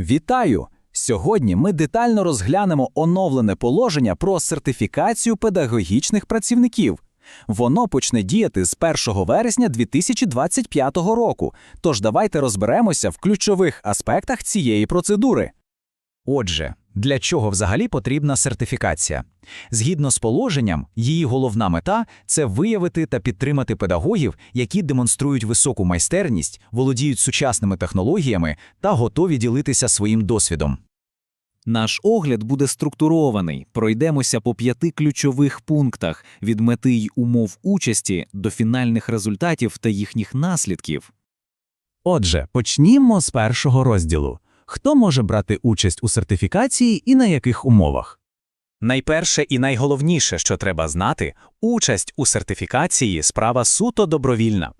Вітаю! Сьогодні ми детально розглянемо оновлене положення про сертифікацію педагогічних працівників. Воно почне діяти з 1 вересня 2025 року. Тож давайте розберемося в ключових аспектах цієї процедури. Отже, для чого взагалі потрібна сертифікація? Згідно з положенням, її головна мета це виявити та підтримати педагогів, які демонструють високу майстерність, володіють сучасними технологіями та готові ділитися своїм досвідом. Наш огляд буде структурований. Пройдемося по п'яти ключових пунктах від мети й умов участі до фінальних результатів та їхніх наслідків. Отже, почнімо з першого розділу. Хто може брати участь у сертифікації і на яких умовах? Найперше і найголовніше, що треба знати, участь у сертифікації справа суто добровільна.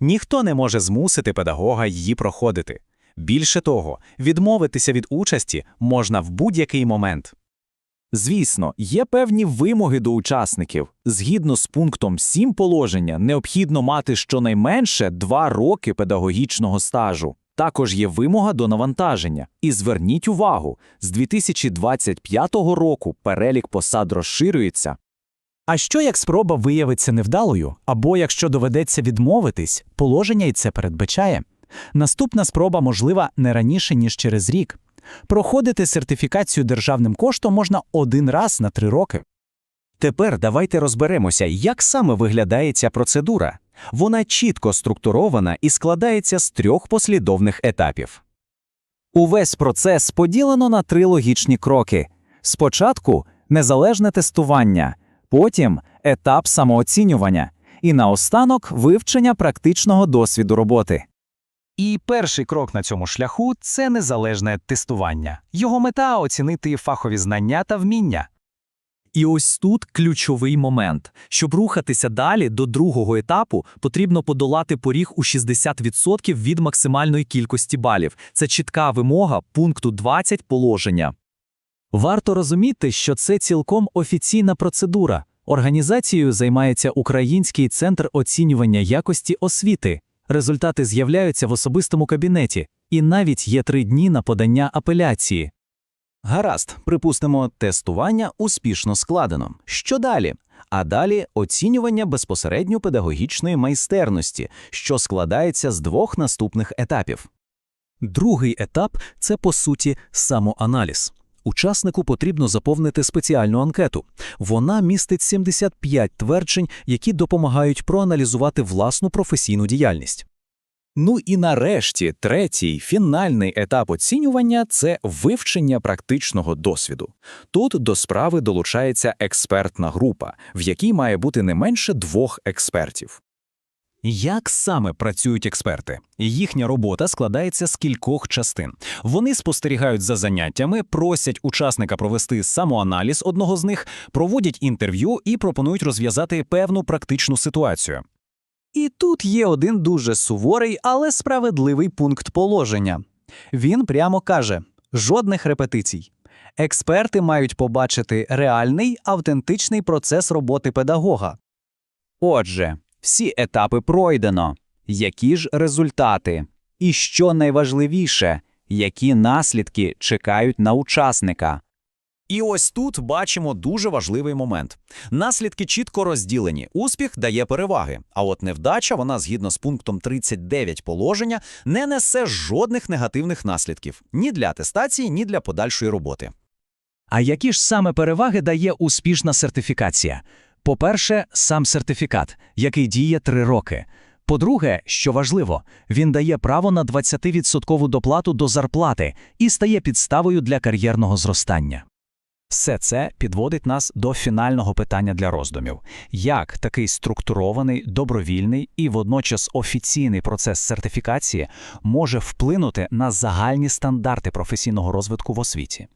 Ніхто не може змусити педагога її проходити. Більше того, відмовитися від участі можна в будь-який момент. Звісно, є певні вимоги до учасників. Згідно з пунктом 7 положення, необхідно мати щонайменше 2 роки педагогічного стажу. Також є вимога до навантаження. І зверніть увагу, з 2025 року перелік посад розширюється. А що як спроба виявиться невдалою, або якщо доведеться відмовитись, положення й це передбачає? Наступна спроба можлива не раніше, ніж через рік. Проходити сертифікацію державним коштом можна один раз на три роки. Тепер давайте розберемося, як саме виглядає ця процедура. Вона чітко структурована і складається з трьох послідовних етапів. Увесь процес поділено на три логічні кроки: спочатку незалежне тестування, потім етап самооцінювання, і наостанок вивчення практичного досвіду роботи. І перший крок на цьому шляху це незалежне тестування. Його мета оцінити фахові знання та вміння. І ось тут ключовий момент. Щоб рухатися далі до другого етапу, потрібно подолати поріг у 60% від максимальної кількості балів. Це чітка вимога пункту 20 положення. Варто розуміти, що це цілком офіційна процедура. Організацією займається Український центр оцінювання якості освіти. Результати з'являються в особистому кабінеті, і навіть є три дні на подання апеляції. Гаразд, припустимо, тестування успішно складено. Що далі? А далі оцінювання безпосередньо педагогічної майстерності, що складається з двох наступних етапів. Другий етап це по суті самоаналіз. Учаснику потрібно заповнити спеціальну анкету. Вона містить 75 тверджень, які допомагають проаналізувати власну професійну діяльність. Ну і нарешті третій фінальний етап оцінювання це вивчення практичного досвіду. Тут до справи долучається експертна група, в якій має бути не менше двох експертів. Як саме працюють експерти? Їхня робота складається з кількох частин. Вони спостерігають за заняттями, просять учасника провести самоаналіз одного з них, проводять інтерв'ю і пропонують розв'язати певну практичну ситуацію. І тут є один дуже суворий, але справедливий пункт положення. Він прямо каже: жодних репетицій. Експерти мають побачити реальний автентичний процес роботи педагога. Отже, всі етапи пройдено. Які ж результати? І що найважливіше, які наслідки чекають на учасника? І ось тут бачимо дуже важливий момент. Наслідки чітко розділені. Успіх дає переваги, а от невдача, вона згідно з пунктом 39 положення, не несе жодних негативних наслідків ні для атестації, ні для подальшої роботи. А які ж саме переваги дає успішна сертифікація? По-перше, сам сертифікат, який діє три роки. По-друге, що важливо, він дає право на 20% доплату до зарплати і стає підставою для кар'єрного зростання. Все це підводить нас до фінального питання для роздумів: як такий структурований, добровільний і водночас офіційний процес сертифікації може вплинути на загальні стандарти професійного розвитку в освіті?